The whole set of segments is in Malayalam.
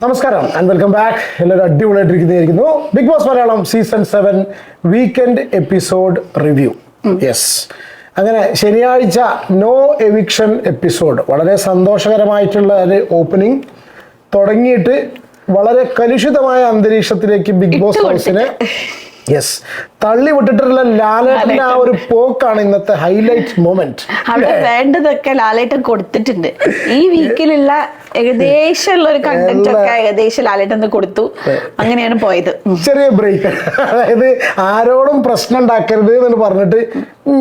നമസ്കാരം ആൻഡ് വെൽക്കം ബാക്ക് എല്ലാവരും അടിപൊളിയായിട്ടിരിക്കുന്നതായിരിക്കുന്നു. Bigg Boss Malayalam season seven weekend episode review yes അങ്ങനെ ശനിയാഴ്ച നോ എവിക്ഷൻ എപ്പിസോഡ് വളരെ സന്തോഷകരമായിട്ടുള്ള ഒരു ഓപ്പണിംഗ് തുടങ്ങിയിട്ട് വളരെ കലുഷിതമായ അന്തരീക്ഷത്തിലേക്ക് ബിഗ് ബോസ് ഹൗസിനെ യെസ് തള്ളി വിട്ടിട്ടുള്ള ലാലേട്ടന്റെ ആ ഒരു പോക്കാണ് ഇന്നത്തെ ഹൈലൈറ്റ് മൊമെന്റ് അവിടെ വേണ്ടതൊക്കെ ലാലേട്ടൻ കൊടുത്തിട്ടുണ്ട്. ഈ വീക്കിലുള്ള ഒരു കണ്ടന്റ് ഒക്കെ ഏകദേശം ലാലേട്ടൻ കൊടുത്തു. അങ്ങനെയാണ് പോയത്. ചെറിയ ബ്രേക്ക് അതായത് ആരോടും പ്രശ്നം ഉണ്ടാക്കരുത് എന്ന് പറഞ്ഞിട്ട്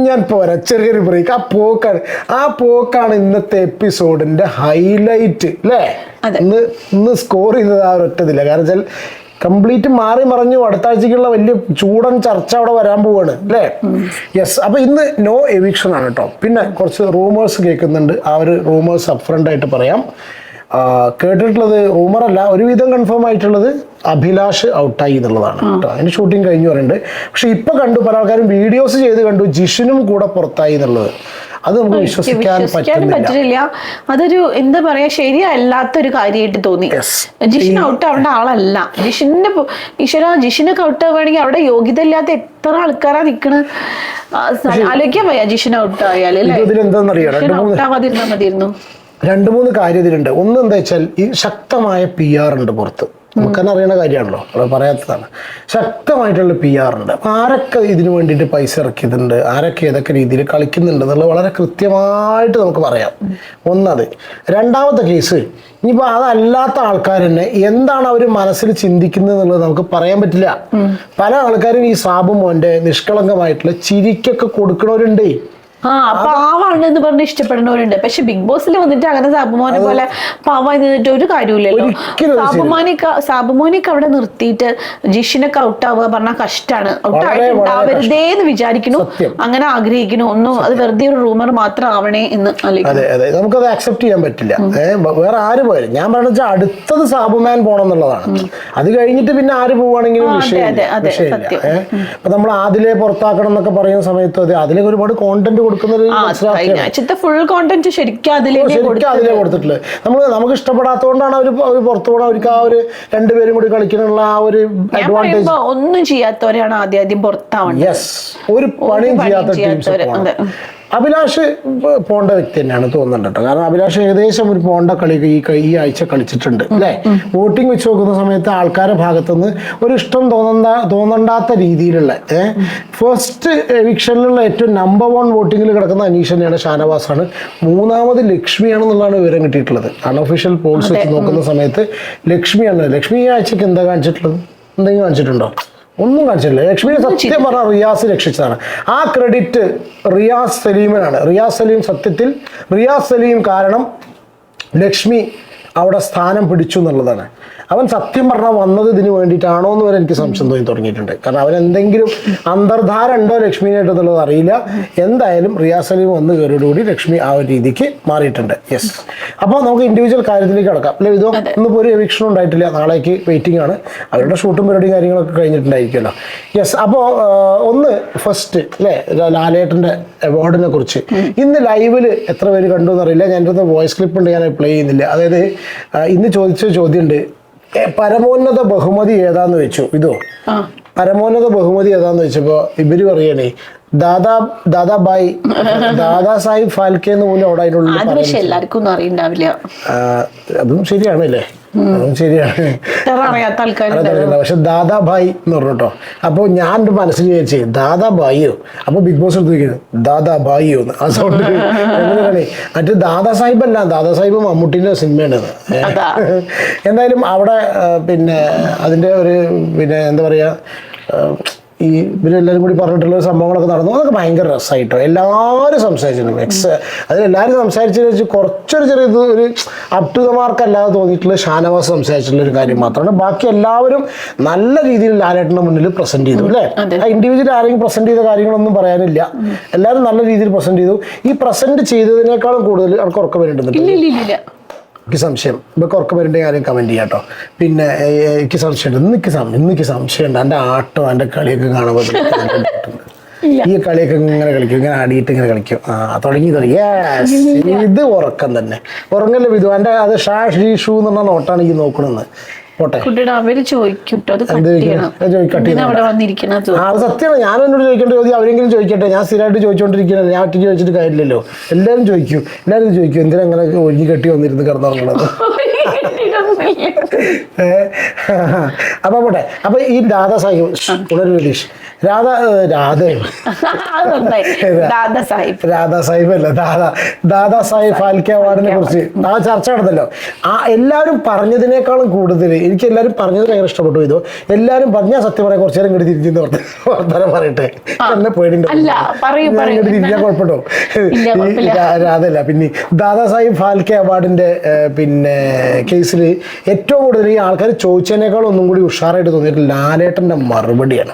ഞാൻ പോരാ. ചെറിയൊരു ബ്രേക്ക് ആ പോക്കാണ്. ആ പോക്കാണ് ഇന്നത്തെ എപ്പിസോഡിന്റെ ഹൈലൈറ്റ് അല്ലേ. ഇന്ന് ഇന്ന് സ്കോർ ചെയ്തത് ആ ഒരൊറ്റതില്ല കാരണം വെച്ചാൽ കംപ്ലീറ്റ് മാറി മറിഞ്ഞു അടുത്ത ആഴ്ചക്കുള്ള വലിയ ചൂടൻ ചർച്ച അവിടെ വരാൻ പോവാണ് അല്ലേ? യെസ് അപ്പൊ ഇന്ന് നോ എവിക്ഷൻ ആണ് കേട്ടോ പിന്നെ കുറച്ച് റൂമേഴ്സ് കേൾക്കുന്നുണ്ട്. ആ ഒരു റൂമേഴ്സ് അപ്രണ്ട് ആയിട്ട് പറയാം. കേട്ടിട്ടുള്ളത് റൂമർ അല്ല ഒരുവിധം കൺഫേം ആയിട്ടുള്ളത് അഭിലാഷ് ഔട്ടായി എന്നുള്ളതാണ് കേട്ടോ അതിന് ഷൂട്ടിംഗ് കഴിഞ്ഞു പറയുന്നുണ്ട്. പക്ഷെ ഇപ്പൊ കണ്ടു പല ആൾക്കാരും വീഡിയോസ് ചെയ്ത് കണ്ടു ജിഷിനും കൂടെ പുറത്തായി എന്നുള്ളത്. അത് നമുക്ക് വിശ്വസിക്കാൻ പറ്റുന്നില്ല. അതൊരു എന്താ പറയാ ശരിയല്ലാത്തൊരു കാര്യമായിട്ട് തോന്നി. ജിഷിൻ ഔട്ട് ആവേണ്ട ആളല്ല. ജിഷിന്റെ ഈശ്വര ജിഷിനൊക്കെ ഔട്ട് ആവുകയാണെങ്കിൽ അവിടെ യോഗ്യത ഇല്ലാത്ത എത്ര ആൾക്കാരാ നിക്കണ? ആലോചിക്കാൻ വയ്യ ജിഷിൻ ഔട്ട് ആയാലും രണ്ടു ഔട്ട് ആവാതിരുന്നാ മതിയായിരുന്നു. രണ്ട് മൂന്ന് കാര്യം ഇതിലുണ്ട്. ഒന്ന് എന്താ വെച്ചാൽ ഈ ശക്തമായ പി ആർ ഉണ്ട് പുറത്ത്. നമുക്കെന്നെ അറിയണ കാര്യമാണല്ലോ. അത് പറയാത്തതാണ്. ശക്തമായിട്ടുള്ള പി ആർ ഉണ്ട്. അപ്പം ആരൊക്കെ ഇതിന് വേണ്ടിയിട്ട് പൈസ ഇറക്കിയിട്ടുണ്ട്? ആരൊക്കെ ഏതൊക്കെ രീതിയിൽ കളിക്കുന്നുണ്ട് എന്നുള്ളത് വളരെ കൃത്യമായിട്ട് നമുക്ക് പറയാം. ഒന്നത്. രണ്ടാമത്തെ കേസ് ഇനിയിപ്പോൾ അതല്ലാത്ത ആൾക്കാർ തന്നെ എന്താണ് അവർ മനസ്സിൽ ചിന്തിക്കുന്നത് എന്നുള്ളത് നമുക്ക് പറയാൻ പറ്റില്ല. പല ആൾക്കാരും ഈ സാബു മോന്റെ നിഷ്കളങ്കമായിട്ടുള്ള ചിരിക്കൊക്കെ കൊടുക്കണവരുണ്ടേ. ആ പാവാണ് എന്ന് പറഞ്ഞ് ഇഷ്ടപ്പെടുന്നവരുണ്ട്. പക്ഷെ ബിഗ് ബോസിൽ വന്നിട്ട് അങ്ങനെ സാബുമോനെ പോലെ പാവായി നിന്നിട്ട് ഒരു കാര്യമില്ലല്ലോ സാബുമോനിക്ക് സാബുമോനിക്ക് അവിടെ നിർത്തിയിട്ട് ജിഷിനൊക്കെ ഔട്ട് ആവുക പറഞ്ഞാൽ കഷ്ടാണ്. ഔട്ട് ആയിട്ടുണ്ടാവരുതേ എന്ന് വിചാരിക്കുന്നു. അങ്ങനെ ആഗ്രഹിക്കുന്നു. ഒന്നും അത് വെറുതെ ഒരു റൂമർ മാത്രം ആവണേ എന്ന് അതെ അതെ. നമുക്കത് അക്സെപ്റ്റ് ചെയ്യാൻ പറ്റില്ല. വേറെ ആര് പോയാലും. ഞാൻ പറഞ്ഞ വെച്ചാൽ അടുത്തത് സാബുമാൻ പോണം എന്നുള്ളതാണ് അത് കഴിഞ്ഞിട്ട് പിന്നെ ആര് പോവാണെങ്കിലും അതെ, വിഷയമില്ല. ഏഹ് നമ്മൾ ആദ്യം പുറത്താക്കണം എന്നൊക്കെ പറയുന്ന സമയത്ത് അത് അതിലേക്ക് ഒരുപാട് കോണ്ടന്റ് ആഴ്ചത്തെ ഫുൾ കോണ്ടന്റ് ശരിക്കും അതിലേ കൊടുത്തിട്ടുള്ളത് നമ്മൾ നമുക്ക് ഇഷ്ടപ്പെടാത്തതുകൊണ്ടാണ് അവർ അവർ പുറത്തു പോകണം അവർക്ക് ആ ഒരു രണ്ടുപേരും കൂടി കളിക്കാനുള്ള ആ ഒരു അഡ്വാന്റേജ് ഒന്നും ചെയ്യാത്തവരാണ് ആദ്യം ആദ്യം പുറത്താവേണ്ടത്. യെസ് ഒരു പണിയും ചെയ്യാത്ത ടീംസ്. അഭിലാഷ് പോണ്ട വ്യക്തി തന്നെയാണ് തോന്നുന്നുണ്ട് കേട്ടോ. കാരണം അഭിലാഷ് ഏകദേശം ഒരു പോണ്ട കളി ഈ ഈ ആഴ്ച കളിച്ചിട്ടുണ്ട് അല്ലേ? വോട്ടിംഗ് വെച്ച് നോക്കുന്ന സമയത്ത് ആൾക്കാരുടെ ഭാഗത്തുനിന്ന് ഒരു ഇഷ്ടം തോന്നണ്ട തോന്നണ്ടാത്ത രീതിയിലുള്ള ഫസ്റ്റ് എവിക്ഷനിലുള്ള ഏറ്റവും നമ്പർ വൺ വോട്ടിങ്ങിൽ കിടക്കുന്ന അനീഷ് തന്നെയാണ് ഷാനവാസാണ്. മൂന്നാമത് ലക്ഷ്മിയാണെന്നുള്ളതാണ് വിവരം കിട്ടിയിട്ടുള്ളത്. അൺഒഫീഷ്യൽ പോൾസ് വെച്ച് നോക്കുന്ന സമയത്ത് ലക്ഷ്മിയാണ്. ലക്ഷ്മി ഈ ആഴ്ചക്ക് എന്താ കാണിച്ചിട്ടുള്ളത്? എന്തെങ്കിലും കാണിച്ചിട്ടുണ്ടോ? ഒന്നും കാണിച്ചിട്ടില്ല. ലക്ഷ്മിയെ സത്യം പറഞ്ഞ റിയാസ് രക്ഷിച്ചതാണ്. ആ ക്രെഡിറ്റ് റിയാസ് സലീമിനാണ്. റിയാസ് സലീം സത്യത്തിൽ റിയാസ് സലീം കാരണം ലക്ഷ്മി അവിടെ സ്ഥാനം പിടിച്ചു എന്നുള്ളതാണ്. അവൻ സത്യം പറഞ്ഞാൽ വന്നത് ഇതിന് വേണ്ടിയിട്ടാണോ എന്ന് വരെ എനിക്ക് സംശയം തോന്നി തുടങ്ങിയിട്ടുണ്ട്. കാരണം അവൻ എന്തെങ്കിലും അന്തർധാര ഉണ്ടോ ലക്ഷ്മിനായിട്ട് എന്നുള്ളത് അറിയില്ല. എന്തായാലും റിയാസ് സലീം വന്ന് കയറിയോടുകൂടി ലക്ഷ്മി ആ ഒരു രീതിക്ക് മാറിയിട്ടുണ്ട്. യെസ് അപ്പോൾ നമുക്ക് ഇൻഡിവിജ്വൽ കാര്യത്തിലേക്ക് കിടക്കാം. അല്ലെ ഇതോ ഇന്നിപ്പോൾ ഒരു എവിക്ഷനും ഉണ്ടായിട്ടില്ല. നാളേക്ക് വെയിറ്റിംഗ് ആണ്. അവരുടെ ഷൂട്ടും പരിപാടിയും കാര്യങ്ങളൊക്കെ കഴിഞ്ഞിട്ടുണ്ടായിരിക്കുമല്ലോ. യെസ് അപ്പോൾ ഒന്ന് ഫസ്റ്റ് അല്ലേ ലാലേട്ടന്റെ അവാർഡിനെ കുറിച്ച്. ഇന്ന് ലൈവിൽ എത്ര പേര് കണ്ടു എന്നറിയില്ല. ഞാൻ വോയിസ് ക്ലിപ്പ് ഉണ്ട്. ഞാൻ പ്ലേ ചെയ്യുന്നില്ല. അതായത് ഇന്ന് ചോദിച്ച ചോദ്യമുണ്ട് പരമോന്നത ബഹുമതി ഏതാന്ന് വെച്ചു? ഇതോ? പരമോന്നത ബഹുമതി ഏതാന്ന് വെച്ചപ്പോ ഇവർ പറയണേ ദാദാ ദാദാബായി ദാദാ സാഹിബ് ഫാൽക്കെ എന്ന് പോലും അവിടെ അതിനുള്ളിൽ അത് പറയുന്നു പക്ഷെ എല്ലാവർക്കും ഒന്നും അറിയണ്ടാവില്ല. അതും ശരിയാണ് അല്ലേ അതും ശരിയാണ്. പക്ഷെ ദാദാഭായി എന്ന് പറഞ്ഞു കേട്ടോ. അപ്പോൾ ഞാൻ എന്റെ മനസ്സിൽ വിചാരിച്ചേ ദാദാഭായിയോ? അപ്പോൾ ബിഗ് ബോസ് എടുത്ത് നോക്കിയത് ദാദാഭായിയോ എന്ന്. ആ സൗണ്ട് എങ്ങനെയാണ്? മറ്റേ ദാദാ സാഹിബ് അല്ല ദാദാ സാഹിബ് മമ്മൂട്ടിന്റെ സിനിമയാണ്. എന്തായാലും അവിടെ പിന്നെ അതിന്റെ ഒരു പിന്നെ എന്താ പറയുക ആ, ഈ ഇവരെല്ലാവരും കൂടി പറഞ്ഞിട്ടുള്ള സംഭവങ്ങളൊക്കെ നടന്നു. അതൊക്കെ ഭയങ്കര രസമായിട്ടോ എല്ലാവരും സംസാരിച്ചിട്ടുണ്ട് എക്സ് അതിലെല്ലാവരും സംസാരിച്ചതിൽ വെച്ച് കുറച്ചൊരു ചെറിയ ഒരു അപ് ടു ദ മാർക്ക് അല്ലാതെ തോന്നിയിട്ടുള്ള ഷാനവാസ് സംസാരിച്ചിട്ടുള്ള ഒരു കാര്യം മാത്രമാണ്. ബാക്കി എല്ലാവരും നല്ല രീതിയിൽ ലാലേട്ടന്റെ മുന്നിൽ പ്രസന്റ് ചെയ്തു അല്ലേ? ആ ഇൻഡിവിജ്വൽ ആരെങ്കിലും പ്രസന്റ് ചെയ്ത കാര്യങ്ങളൊന്നും പറയാനില്ല. എല്ലാവരും നല്ല രീതിയിൽ പ്രസന്റ് ചെയ്തു. ഈ പ്രസന്റ് ചെയ്തതിനേക്കാളും കൂടുതൽ അവർക്ക് ഉറക്കം വരുന്നുണ്ട് എനിക്ക് സംശയം. ഇപ്പൊ കുറക്ക് പേരുടെ കാര്യം കമന്റ് ചെയ്യാം കേട്ടോ. പിന്നെ എനിക്ക് സംശയമുണ്ട്. ഇന്ന് സംശയം സം- ഇന്ന് എനിക്ക് സംശയമുണ്ട്. എന്റെ ആട്ടോ എന്റെ കളിയൊക്കെ കാണുമ്പോൾ ഈ കളിയൊക്കെ ഇങ്ങനെ കളിക്കും ഇങ്ങനെ ആടിയിട്ട് ഇങ്ങനെ കളിക്കും. ആ തുടങ്ങി തുടങ്ങി. ഇത് ഉറക്കം തന്നെ. ഉറങ്ങല്ലേ വിധു? അത് ഷാ ഷീ ഷൂ എന്ന് പറഞ്ഞ നോട്ടാണ് ഈ നോക്കണെന്ന് പോട്ടെ. കുട്ടിയുടെ അവർ ചോദിക്കും ട്ടോ, അത് കട്ട് ചെയ്യണം. എന്തിനാ അവിടെ വന്നിരിക്കണത്? ആ അത് സത്യമാണ്. ഞാൻ എന്നോട് ചോദിക്കേണ്ട ചോദ്യം അവരെങ്കിലും ചോദിക്കട്ടെ. ഞാൻ സ്ഥിരമായിട്ട് ചോദിച്ചുകൊണ്ടിരിക്കുന്നത് ഞാൻ ഒറ്റയ്ക്ക് ചോദിച്ചിട്ട് കാര്യമില്ലല്ലോ. എല്ലാവരും ചോദിക്കും. എല്ലാവരും ചോദിക്കും. എന്തിനാ അങ്ങനെ ഒഴുകി കെട്ടി വന്നിരുന്ന് കിടന്നുറങ്ങണത്? ഏഹ്? അപ്പൊ പോട്ടെ. അപ്പൊ ഈ രാധാ സാഹിബ് ഉണരു രതീഷ് രാധ ഏഹ്, രാധയോ അത് നന്നായി ദാദാ സാഹിബ്. രാധാ സാഹിബ് അല്ല ദാദാ. ദാദാ സാഹിബ് ഫാൽക്കെ അവാർഡിനെ കുറിച്ച്. ആ ചർച്ച നടന്നല്ലോ. ആ എല്ലാവരും പറഞ്ഞതിനേക്കാളും കൂടുതൽ എനിക്ക് എല്ലാവരും പറഞ്ഞത് ഭയങ്കര ഇഷ്ടപ്പെട്ടു ഇതോ. എല്ലാവരും പറഞ്ഞ സത്യം പറയാൻ കുറച്ചു നേരം ഇങ്ങോട്ട് തിരിച്ചെന്ന് പറഞ്ഞു വർത്തമാനം പറയട്ടെ. എന്നെ പേടിണ്ടോ. ഇങ്ങോട്ട് തിരിഞ്ഞാൽ കുഴപ്പമുണ്ടോ? രാധല്ല പിന്നെ ദാദാ സാഹിബ് ഫാൽക്കെ അവാർഡിന്റെ പിന്നെ കേസിൽ ഏറ്റവും കൂടുതൽ ഈ ആൾക്കാർ ചോദിച്ചതിനേക്കാളും ഒന്നും കൂടി ഉഷാറായിട്ട് തോന്നിയിട്ട് ലാലേട്ടന്റെ മറുപടിയാണ്.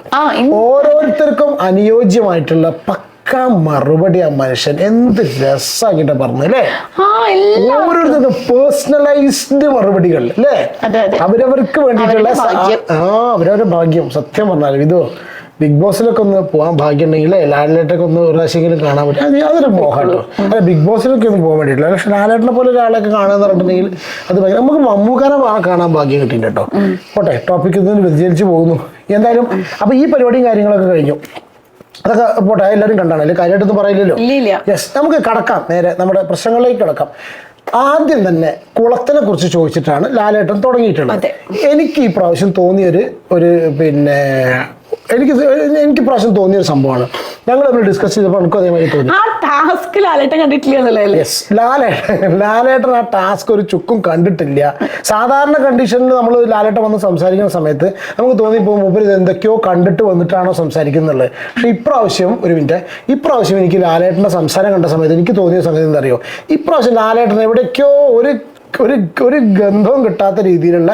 ഓരോരുത്തർക്കും അനുയോജ്യമായിട്ടുള്ള പക്ക മറുപടി ആ മനുഷ്യൻ എന്ത് രസാക്കിട്ട് പറഞ്ഞു അല്ലേ? ആ എല്ലാം ഓരോരുത്തർക്കും പേഴ്സണലൈസ്ഡ് മറുപടികൾ അല്ലേ. അവരവർക്ക് വേണ്ടിയിട്ടുള്ള ആ അവരവരുടെ ഭാഗ്യം. സത്യം പറഞ്ഞാലും ഇതോ ബിഗ് ബോസിലൊക്കെ ഒന്ന് പോകാൻ ഭാഗ്യം ഉണ്ടെങ്കിൽ ലാലേട്ടൊക്കെ ഒന്ന് ഒരു പ്രാവശ്യമെങ്കിലും കാണാൻ പറ്റും. അത് അതൊരു മോഹട്ടോ അല്ല ബിഗ് ബോസിലൊക്കെ ഒന്നും പോകാൻ വേണ്ടിയിട്ടില്ല. പക്ഷെ ലാലേട്ടനെ പോലെ ഒരാളെയൊക്കെ കാണാന്ന് പറഞ്ഞിട്ടുണ്ടെങ്കിൽ അത് ഭയങ്കര നമുക്ക് മമ്മൂക്കാനെ കാണാൻ ഭാഗ്യം കിട്ടിയിട്ടുണ്ട് കേട്ടോ. പോട്ടെ ടോപ്പിക്കിൽ നിന്ന് വ്യതിചലിച്ച് പോകുന്നു. എന്തായാലും അപ്പൊ ഈ പരിപാടിയും കാര്യങ്ങളൊക്കെ കഴിഞ്ഞു. അതൊക്കെ പോട്ടെ എല്ലാവരും കണ്ടാണ്. അതിൽ കാര്യമായിട്ടൊന്നും പറയില്ലല്ലോ? യെസ് നമുക്ക് കടക്കാം. നേരെ നമ്മുടെ പ്രശ്നങ്ങളിലേക്ക് കിടക്കാം. ആദ്യം തന്നെ കുളത്തിനെ കുറിച്ച് ചോദിച്ചിട്ടാണ് ലാലേട്ടൻ തുടങ്ങിയിട്ടുള്ളത്. എനിക്ക് ഈ പ്രാവശ്യം തോന്നിയൊരു ഒരു പിന്നെ എനിക്ക് എനിക്ക് പ്രാവശ്യം തോന്നിയൊരു സംഭവമാണ്. ഞങ്ങൾ തമ്മിൽ ഡിസ്കസ് ചെയ്തപ്പോൾ എനിക്കും അതേമാതിരി തോന്നി. ആ ടാസ്ക് ലാലേട്ടൻ കണ്ടിട്ടില്ല യെസ് ലാലേട്ടൻ ലാലേട്ടൻ ആ ടാസ്ക് ഒരു ചുക്കും കണ്ടിട്ടില്ല. സാധാരണ കണ്ടീഷനിൽ നമ്മൾ ലാലേട്ടൻ വന്ന് സംസാരിക്കുന്ന സമയത്ത് നമുക്ക് തോന്നിപ്പോൾ മുമ്പ് ഇത് എന്തൊക്കെയോ കണ്ടിട്ട് വന്നിട്ടാണോ സംസാരിക്കുന്നുള്ളത്. പക്ഷേ ഇപ്രാവശ്യം ഒരു മിനിറ്റ്. ഇപ്രാവശ്യം എനിക്ക് ലാലേട്ടന്റെ സംസാരം കണ്ട സമയത്ത് എനിക്ക് തോന്നിയ സംഗതി എന്താ അറിയോ ഇപ്രാവശ്യം ലാലേട്ടൻ എവിടേക്കോ ഒരു ഒരു ഒരു ഗന്ധവും കിട്ടാത്ത രീതിയിലുള്ള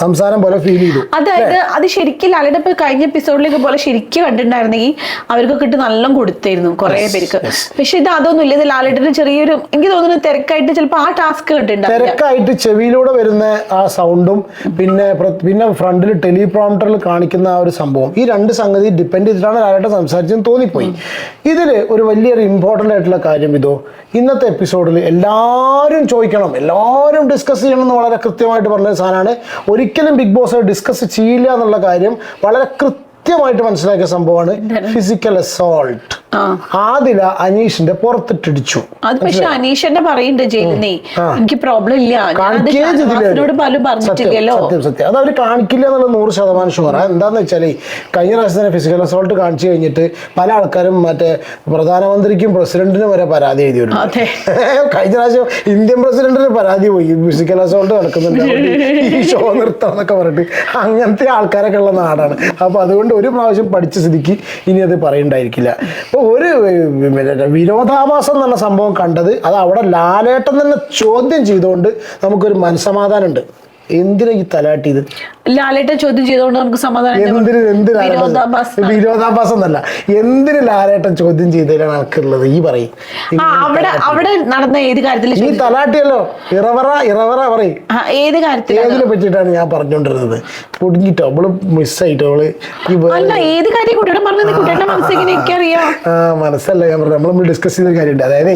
സംസാരം പോലെ ഫീൽ ചെയ്തു. അതായത് അത് ശരിക്കും ലാലേട്ടൻ ഇപ്പൊ കഴിഞ്ഞ എപ്പിസോഡിലേക്ക് പോലെ ശരിക്കും കണ്ടിട്ടുണ്ടായിരുന്നെങ്കിൽ അവർക്കൊക്കെ ഇട്ട് നല്ല കൊടുത്തായിരുന്നു കുറെ പേർക്ക്. പക്ഷെ ഇത് അതൊന്നും ഇല്ല. ഇത് ലാലേട്ടന് ചെറിയൊരു എനിക്ക് തോന്നുന്നു തിരക്കായിട്ട് ചിലപ്പോൾ ആ ടാസ്ക് കണ്ടിട്ടുണ്ടാവില്ല തിരക്കായിട്ട് ചെവിയിലൂടെ വരുന്ന ആ സൗണ്ടും പിന്നെ പിന്നെ ഫ്രണ്ടിൽ ടെലിപ്രോംപ്റ്ററിൽ കാണിക്കുന്ന ആ ഒരു സംഭവം. ഈ രണ്ട് സംഗതി ഡിപ്പെൻഡ് ചെയ്തിട്ടാണ് ലാലേട്ടൻ സംസാരിച്ചെന്ന് തോന്നിപ്പോയി. ഇതിൽ ഒരു വലിയൊരു ഇമ്പോർട്ടന്റ് ആയിട്ടുള്ള കാര്യം ഇതോ ഇന്നത്തെ എപ്പിസോഡിൽ എല്ലാവരും ചോദിക്കണം എല്ലാവരും ഡിസ്കസ് ചെയ്യണം എന്ന് വളരെ കൃത്യമായിട്ട് പറഞ്ഞ സാധനമാണ്. ഒരിക്കലും ബിഗ് ബോസ് ഡിസ്കസ് ചെയ്യില്ല എന്നുള്ള കാര്യം വളരെ കൃത്യമായിട്ട് മനസ്സിലാക്കിയ സംഭവമാണ് ഫിസിക്കൽ അസോൾട്ട് ആദില അനീഷിന്റെ പുറത്തിട്ടിടിച്ചു. അത് പക്ഷെ അനീഷന്റെ പറയുന്നുണ്ട് ജയിലിനെ എനിക്ക് പ്രോബ്ലം ഇല്ല. പറഞ്ഞിട്ടില്ലല്ലോ. സത്യം സത്യം. അത് അവർ കാണിക്കില്ല എന്നുള്ള നൂറ് ശതമാനം ഷുവർ എന്താന്ന് വെച്ചാൽ കഴിഞ്ഞ പ്രാവശ്യം തന്നെ ഫിസിക്കൽ അസോൾട്ട് കാണിച്ചു കഴിഞ്ഞിട്ട് പല ആൾക്കാരും മറ്റേ പ്രധാനമന്ത്രിക്കും പ്രസിഡന്റിനും വരെ പരാതി എഴുതിയിട്ടുണ്ട്. കഴിഞ്ഞ പ്രാവശ്യം ഇന്ത്യൻ പ്രസിഡന്റിന് പരാതി പോയി. ഫിസിക്കൽ അസോൾട്ട് നടക്കുന്നുണ്ട് ഈ ഷോ നിർത്താം എന്നൊക്കെ പറഞ്ഞിട്ട്. അങ്ങനത്തെ ആൾക്കാരൊക്കെ ഉള്ള നാടാണ്. അപ്പൊ അതുകൊണ്ട് ഒരു പ്രാവശ്യം പഠിച്ച സ്ഥിതിക്ക് ഇനി അത് പറയണ്ടായിരിക്കില്ല. അപ്പൊ ഒരു വിരോധാഭാസം എന്നുള്ള സംഭവം കണ്ടത് അത് അവിടെ ലാലേട്ടൻ തന്നെ ചോദ്യം ചെയ്തുകൊണ്ട് നമുക്കൊരു മനസമാധാനം ഉണ്ട് എന്തിനാ ഈ തലാട്ടിയത് ലാലേട്ടൻ ചോദ്യം ചെയ്തുകൊണ്ട് നമുക്ക് സമാധാനം വിരോധാഭാസം. എന്നല്ല. എന്തിന് ലാലേട്ടൻ ചോദ്യം ചെയ്തതിലാണ് എനിക്കുള്ളത് ഈ പറയും. അവിടെ അവിടെ നടന്ന ഏത് കാര്യത്തിൽ ഈ തലാട്ടിയല്ലോ. ഇറവറ ഇറവറ പറയും. ഏത് കാര്യത്തിൽ ഏതിനെ പറ്റിട്ടാണ് ഞാൻ പറഞ്ഞുകൊണ്ടിരുന്നത്? പൊടിഞ്ഞിട്ടോ? അവൾ മിസ്സായിട്ടോ? അവൾ അല്ല ഏത് കാര്യം കുട്ടിയുടെ പറഞ്ഞത്? കുട്ടിയുടെ ആ മനസ്സല്ല ഞാൻ പറഞ്ഞു നമ്മൾ ഡിസ്കസ് ചെയ്ത കാര്യമുണ്ട്. അതായത്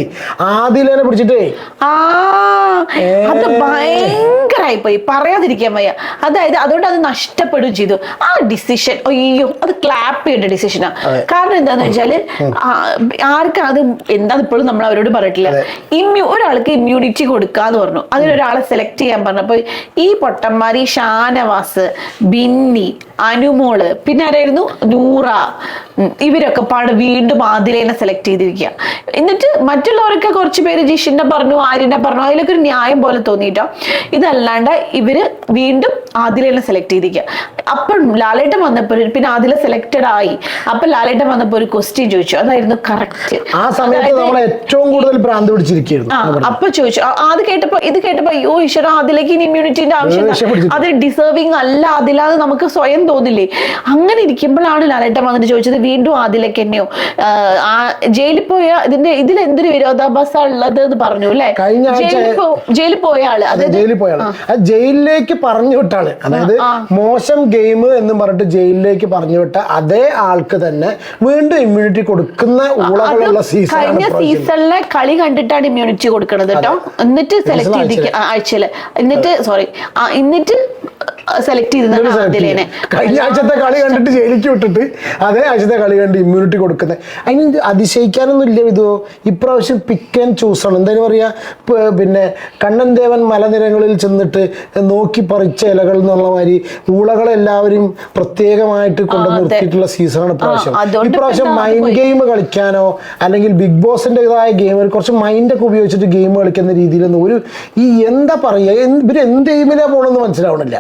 ആദിലേനെ പിടിച്ചിട്ടേ. ആ അത് ഭയങ്കരമായി പോയി പറയാതിരിക്കാൻ വയ്യ. അതായത് അതുകൊണ്ട് അത് നഷ്ടപ്പെടുകയും ചെയ്തു. ആ ഡിസിഷൻ അയ്യോ അത് ക്ലാപ്പ് ചെയ്യേണ്ട ഡിസിഷനാ കാരണം എന്താന്ന് വെച്ചാൽ ആർക്കും അത് എന്താ ഇപ്പോഴും നമ്മൾ അവരോട് പറഞ്ഞിട്ടില്ല. ഇമ്മ്യൂ ഒരാൾക്ക് ഇമ്മ്യൂണിറ്റി കൊടുക്കാന്ന് പറഞ്ഞു. അതിനൊരാളെ സെലക്ട് ചെയ്യാൻ പറഞ്ഞപ്പോ ഈ പൊട്ടന്മാരി ഷാനവാസ് ബിന്നി അനുമോൾ പിന്നെ ആരായിരുന്നു? നൂറ. ഇവരൊക്കെ പാട് വീണ്ടും ആദിലേനെ സെലക്ട് ചെയ്തിരിക്കുക എന്നിട്ട് മറ്റുള്ളവരൊക്കെ കുറച്ച് പേര് ജിഷിന്റെ പറഞ്ഞു ആര്യനെ പറഞ്ഞു. അതിലൊക്കെ ഒരു ന്യായം പോലെ തോന്നിയിട്ടോ. ഇതല്ലാണ്ട് ഇവർ വീണ്ടും ആദിലേനെ സെലക്ട് ചെയ്തിരിക്കുക അപ്പം ലാലേട്ടൻ വന്നപ്പോൾ പിന്നെ അതിൽ സെലക്റ്റഡ് ആയി. അപ്പൊ ലാലേട്ടൻ വന്നപ്പോൾ ഒരു ക്വസ്റ്റ്യൻ ചോദിച്ചു. അതായിരുന്നു കറക്റ്റ് ആ സമയത്ത് നമ്മൾ ഏറ്റവും കൂടുതൽ ഭ്രാന്ത് പിടിച്ചിരിക്കുന്നു അപ്പൊ ചോദിച്ചു. അത് കേട്ടപ്പോ ഇത് കേട്ടപ്പോ അയ്യോ ഈശ്വര അതിലേക്ക് ഇനി ഇമ്മ്യൂണിറ്റിന്റെ ആവശ്യം അത് ഡിസേർവിംഗ് അല്ല അതില്ലാതെ നമുക്ക് സ്വയം തോന്നില്ലേ? അങ്ങനെ ഇരിക്കുമ്പോഴാണ് ലാലേട്ടൻ വന്നിട്ട് ചോദിച്ചത് വീണ്ടും അതിലേക്ക് എന്നെയോ? ആ, ജയിലിൽ പോയ ഇതിന്റെ ഇതിൽ എന്തൊരു വിരോധാഭാസം ഉള്ളത് എന്ന് പറഞ്ഞു അല്ലെ? ജയിലിൽ പോയ ആൾ. അതെ ജയിലിൽ പോയാണ് ആൾ. ജയിലിലേക്ക് പറഞ്ഞു വിട്ടാണ് അതായത് മോശം ഗെയിം എന്ന് പറഞ്ഞിട്ട് ജയിലിലേക്ക് പറഞ്ഞു വിട്ട അതേ ആൾക്ക് തന്നെ വീണ്ടും ഇമ്മ്യൂണിറ്റി കൊടുക്കുന്ന ഊളകളുള്ള സീസൺ കഴിഞ്ഞ സീസണിലെ കളി കണ്ടിട്ടാണ് ഇമ്മ്യൂണിറ്റി കൊടുക്കണത് കേട്ടോ. എന്നിട്ട് സെലക്ട് ചെയ്തിരിക്ക ആ, ആഴ്ചയിൽ എന്നിട്ട് സോറി എന്നിട്ട് സെലക്ട് ചെയ്തതാണ് കഴിഞ്ഞ ആഴ്ചത്തെ കളി കണ്ടിട്ട് ജയിലിക്ക് വിട്ടിട്ട് അതേ ആഴ്ചത്തെ കളി കണ്ട് ഇമ്മ്യൂണിറ്റി കൊടുക്കുന്നത്. അതിന് അതിശയിക്കാനൊന്നും ഇല്ല ഇതോ ഇപ്രാവശ്യം പിക്ക് ആൻഡ് ചൂസ് ആണ്. എന്തായാലും പറയാ പിന്നെ കണ്ണൻ ദേവൻ മലനിരകളിൽ ചെന്നിട്ട് നോക്കി പറിച്ച ഇലകൾ എന്നുള്ള മാതിരി ഊളകളെല്ലാവരും പ്രത്യേകമായിട്ട് കൊണ്ടു നിർത്തിയിട്ടുള്ള സീസണാണ് ഇപ്രാവശ്യം. ഇപ്രാവശ്യം മൈൻഡ് ഗെയിം കളിക്കാനോ അല്ലെങ്കിൽ ബിഗ് ബോസിന്റെ ബോസിന്റെതായ ഗെയിമിൽ കുറച്ച് മൈൻഡൊക്കെ ഉപയോഗിച്ചിട്ട് ഗെയിം കളിക്കുന്ന രീതിയിലൊന്നും ഒരു ഈ എന്താ പറയുക എന്ത് ഗെയിമിലാണ് പോകണമെന്ന് മനസ്സിലാവണില്ല.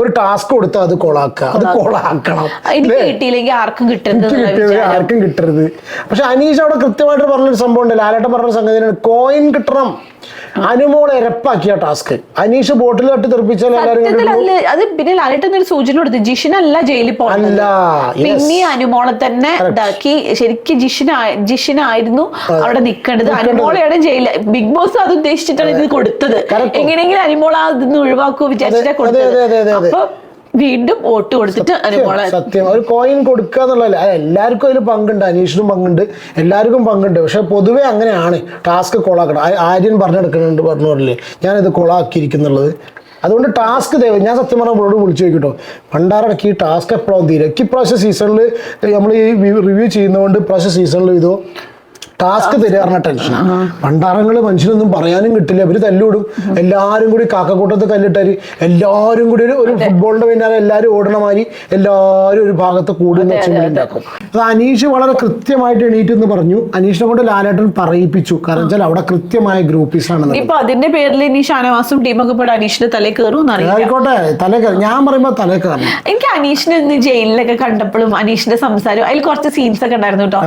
ഒരു ടാസ്ക് കൊടുത്താൽ അത് കൊളാക്കുക അത് കൊളാക്കണം. എനിക്ക് കിട്ടിയില്ലെങ്കിൽ ആർക്കും കിട്ടരുത് കിട്ടിയത് ആർക്കും കിട്ടരുത്. പക്ഷെ അനീഷ് അവിടെ കൃത്യമായിട്ട് പറഞ്ഞൊരു സംഭവം ഉണ്ട് ലാലേട്ടൻ പറഞ്ഞ സംഗതിയാണ് കോയിൻ കിട്ടണം. അനുമോളെ ഇരപ്പാക്കിയ ടാസ്ക്. അനീഷ് ബോട്ടിൽ തട്ടി തെറിപ്പിച്ചാൽ അത് പിന്നെ ലാലേട്ടൻ ഒരു സൂചന കൊടുത്തു ജിഷിനല്ല ജയിലിൽ പോകുന്നത് അല്ല പിന്നെ അനുമോളെ തന്നെ ഇതാക്കി. ശരിക്കും ജിഷിന ജിഷിനായിരുന്നു അവിടെ നിൽക്കേണ്ടത് അനുമോളെയാണ് ജയിലിൽ. ബിഗ് ബോസ് അത് ഉദ്ദേശിച്ചിട്ടാണ് ഇത് കൊടുത്തത്. എങ്ങനെയെങ്കിലും അനുമോള ആ ഒഴിവാക്കുമോ വിചാരിച്ചിട്ടാ അതെ, കൊടുത്തത്. അപ്പൊ വീണ്ടും വോട്ട് കൊടുത്തിട്ട് അനുമോളെ സത്യം. ഒരു കോയിൻ കൊടുക്കുക എന്നുള്ളതല്ല. എല്ലാവർക്കും അതിൽ പങ്കുണ്ട്. അനീഷിനും പങ്കുണ്ട്. എല്ലാവർക്കും പങ്കുണ്ട്. പക്ഷെ പൊതുവെ അങ്ങനെയാണ്. ടാസ്ക് കൊളാക്കണം. ആര്യൻ പറഞ്ഞെടുക്കുന്നുണ്ട് പറഞ്ഞു ഞാൻ ഇത് കൊളാക്കിയിരിക്കുന്നുള്ളത്. അതുകൊണ്ട് ടാസ്ക് ദൈവം ഞാൻ സത്യം പറഞ്ഞ അവളോട് വിളിച്ചു നോക്കിട്ടോ പണ്ടാറടക്കി ഈ ടാസ്ക് എപ്പോഴാവും തീരെ എനിക്ക് ഇപ്രാവശ്യം സീസണിൽ നമ്മൾ ഈ റിവ്യൂ ചെയ്യുന്നതുകൊണ്ട് ഇപ്രാവശ്യം സീസണിൽ ഇതോ ടാസ്ക് തരാറിന ടെൻഷൻ പണ്ടാറങ്ങൾ മനുഷ്യനൊന്നും പറയാനും കിട്ടില്ല. അവർ തല്ലുവിടും. എല്ലാവരും കൂടി കാക്കക്കൂട്ടത്ത് കല്ലിട്ടാര്. എല്ലാവരും കൂടി ഒരു- ഫുട്ബോളിന്റെ പിന്നാലെ എല്ലാരും ഓടണമാതിരി എല്ലാരും എല്ലാവരും ഒരു ഭാഗത്ത് കൂടുന്ന ഉണ്ടാക്കും. അത് അനീഷ് വളരെ കൃത്യമായിട്ട് എണീറ്റ് എന്ന് പറഞ്ഞു. അനീഷിനെ കൊണ്ട് ലാലേട്ടൻ പറയിപ്പിച്ചു. കാരണം വെച്ചാൽ അവിടെ കൃത്യമായ ഗ്രൂപ്പീസ് ആണ് ഇപ്പൊ അതിന്റെ പേരിൽ ഇനി ഷാനവാസും ടീമൊക്കെ പോയി അനീഷിന്റെ തലേ കയറും ആയിക്കോട്ടെ തലേ കയറും. ഞാൻ പറയുമ്പോ തലേ കയറും. എനിക്ക് അനീഷിനെ ഇന്ന് ജയിലിലൊക്കെ കണ്ടപ്പോഴും അനീഷിന്റെ സംസാരം അതിൽ കുറച്ച് സീൻസ് ഒക്കെ ഉണ്ടായിരുന്നു കേട്ടോ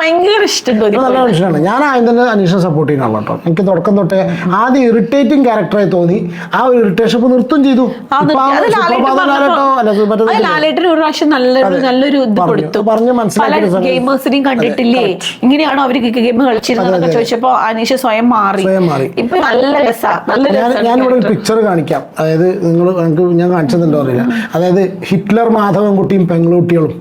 ഭയങ്കര ഇഷ്ടം നല്ല മനുഷ്യനാണ്. ഞാൻ ആദ്യം തന്നെ അനീഷിനെ സപ്പോർട്ട് ചെയ്യുന്ന കേട്ടോ എനിക്ക് തുടക്കം തൊട്ടേ ആദ്യം ഇറിറ്റേറ്റിംഗ് ക്യാരക്ടറായി തോന്നി. ആ ഒരു ഇറിറ്റേഷൻ ഇപ്പൊ നൃത്തം ചെയ്തു. ലാലേട്ടൻ ഒരു പ്രാവശ്യം നല്ലൊരു നല്ലൊരു ഇത് കൊടുത്തു. പറഞ്ഞ് മനസ്സിലാക്കി. ഗെയിമേഴ്സിനെയും കണ്ടിട്ടില്ലേ? ഇങ്ങനെയാണോ അവർ ഗെയിം കളിച്ചിരുന്നതൊക്കെ ചോദിച്ചപ്പോ അനീഷ് സ്വയം മാറി. ഇപ്പൊ നല്ല രസാ ഞാൻ ഒരു പിക്ചർ കാണിക്കാം. അതായത് നിങ്ങൾ ഞാൻ കാണിച്ചതുണ്ടോ അറിയില്ല. അതായത് ഹിറ്റ്ലർ മാധവൻകുട്ടിയും പെങ്ങളുട്ടികളും